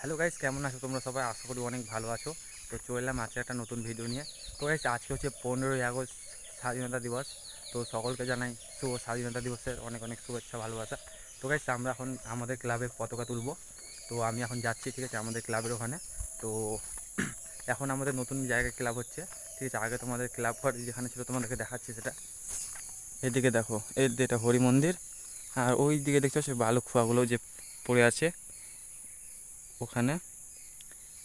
Hello guys কেমন আছো তোমরা? সবাই আশা করি অনেক ভালো আছো। তো চললাম আজকে একটা নতুন ভিডিও নিয়ে। তো গাইস আজকে হচ্ছে পনেরোই আগস্ট, স্বাধীনতা দিবস। তো সকলকে জানাই শুভ স্বাধীনতা দিবসের অনেক অনেক শুভেচ্ছা, ভালোবাসা। তো গাইস আমরা এখন আমাদের ক্লাবের পতাকা তুলবো। তো আমি এখন যাচ্ছি, ঠিক আছে, আমাদের ক্লাবের ওখানে। তো এখন আমাদের নতুন জায়গায় ক্লাব হচ্ছে। ঠিক আছে, আগে তোমাদের ক্লাব ঘর যেখানে ছিল তোমাদেরকে দেখাচ্ছি সেটা। এদিকে দেখো এর এটা হরি মন্দির আর ওই দিকে দেখছ সে বালুক খোয়াগুলো যে পড়ে আছে। ওখানে।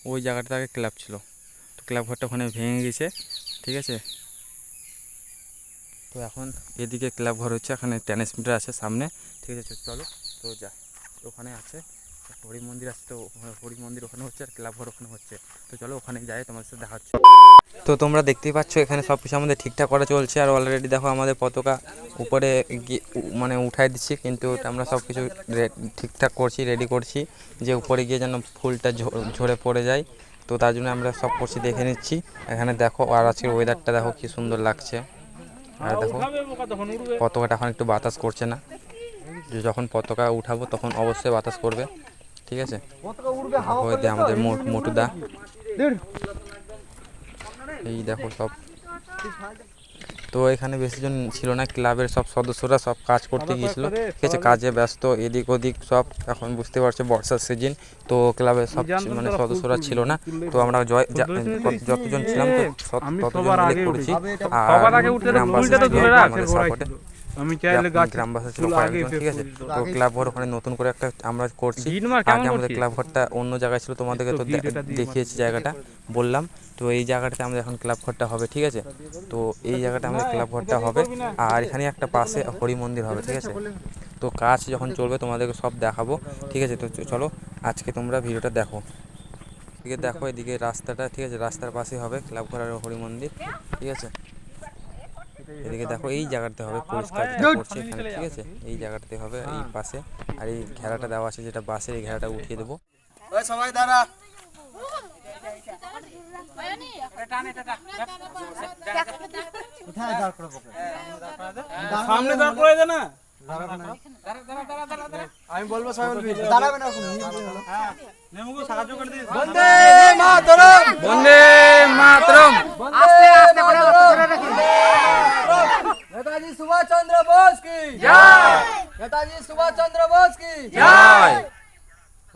ওই জায়গাটা আগে ক্লাব ছিল। তো ক্লাব ঘরটা ওখানে ভেঙে গেছে, ঠিক আছে? তো এখন এদিকে ক্লাব ঘর হচ্ছে, এখানে টেনিস মিটার আছে সামনে, ঠিক আছে? চলো, তো যা, ওখানে আছে। হরি মন্দির আছে তো, হরি মন্দির ওখানে হচ্ছে আর ক্লাব ঘর ওখানে হচ্ছে। তো চলো ওখানে যাই, তোমাদের সাথে দেখা হচ্ছে। তো তোমরা দেখতেই পাচ্ছ, এখানে সব কিছু আমাদের ঠিকঠাক করা চলছে আর অলরেডি দেখো আমাদের পতাকা উপরে মানে উঠাই দিচ্ছি, কিন্তু আমরা সব কিছু ঠিকঠাক করছি রেডি করছি যে উপরে গিয়ে যেন ফুলটা ঝরে পড়ে যায়। তো তার জন্য আমরা সব করছি দেখে নিচ্ছি। এখানে দেখো, আর আজকের ওয়েদারটা দেখো কি সুন্দর লাগছে। আর দেখো, পতাকাটা এখন একটু বাতাস করছে না। যখন পতাকা উঠাবো তখন অবশ্যই বাতাস করবে। ঠিক আছে? হয়ে আমাদের মো- মোটুদা। এই দেখো সব। তো এখানে বেশি জন ছিল না ক্লাবের সব সদস্যরা সব কাজ করতে গিয়েছিল। ঠিক আছে কাজে ব্যস্ত এদিক ওদিক সব এখন বুঝতে পারছ বর্ষার সিজন তো ক্লাবের সব মানে সদস্যরা ছিল না। তো আমরা জয় যতজন ছিলাম তো ততজন করেছি। আর সাপোর্টে। আমি চাইলে গাছ গ্রামবাসী ছিল আগে ঠিক আছে? তো ক্লাব ঘর ওখানে নতুন করে একটা আমরা করছি। আগে আমাদের? ক্লাব ঘরটা অন্য জায়গায় ছিল তোমাদেরকে তো দেখিয়েছি জায়গাটা বললাম। তো এই জায়গাটাতে আমাদের এখন ক্লাব ঘরটা হবে ঠিক আছে? তো এই জায়গাটা আমাদের ক্লাব ঘরটা হবে। আর এখানে একটা পাশে হরি মন্দির হবে ঠিক আছে? তো কাজ যখন চলবে তোমাদেরকে সব দেখাবো ঠিক আছে? তো চ- চলো আজকে তোমরা ভিডিওটা দেখো। এদিকে দেখো এদিকে রাস্তাটা ঠিক আছে? রাস্তার পাশে হবে ক্লাব ঘর আর হরি মন্দির ঠিক আছে? এদিকে দেখো এই জায়গাটাতে হবে পরিষ্কার যেটা করছে এখানে ঠিক আছে? এই জায়গাটাতে হবে এই পাশে। আর এই ঘেরাটা দেওয়া আছে যেটা বাসের এই ঘেরাটা উঠিয়ে দেবো। সবাই দাঁড়া। সামনে দাঁড় করে দে না। আমি বলব সবাই বলবি দাঁড়াবে না নেমুকে সাহায্য করে দিস। বন্দে মাতরম! বন্দে মাতরম! জয় নেতাজি সুভাষ চন্দ্র বোস কি জয়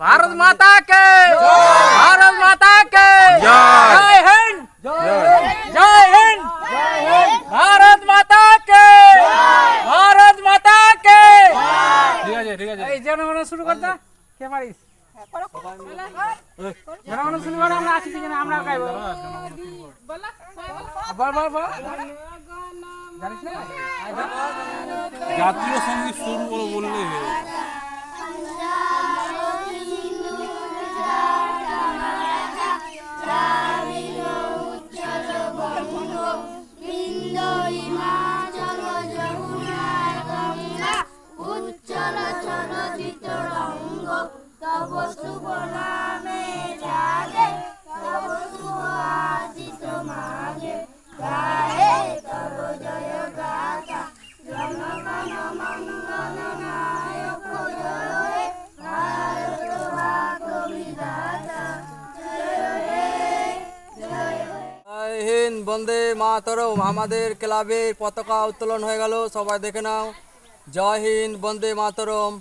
भारत माता के भारत माता के জয় जय हिंद জয় जय हिंद भारत माता के भारत माता के ঠিক আছে ঠিক আছে এই জনগণ শুরু করতে কে পারিস জনগণ শুরু করে আমরা আছি পিছনে আমরা গাইব বল বল বল জানিস না জাতীয় সংগীত শুরু করো বললে। রঙ্গ তব শুভ বন্দে মাতরম আমাদের ক্লাবের পতাকা উত্তোলন হয়ে গেল। সবাই দেখে নাও। জয় হিন্দ, বন্দে মাতরম।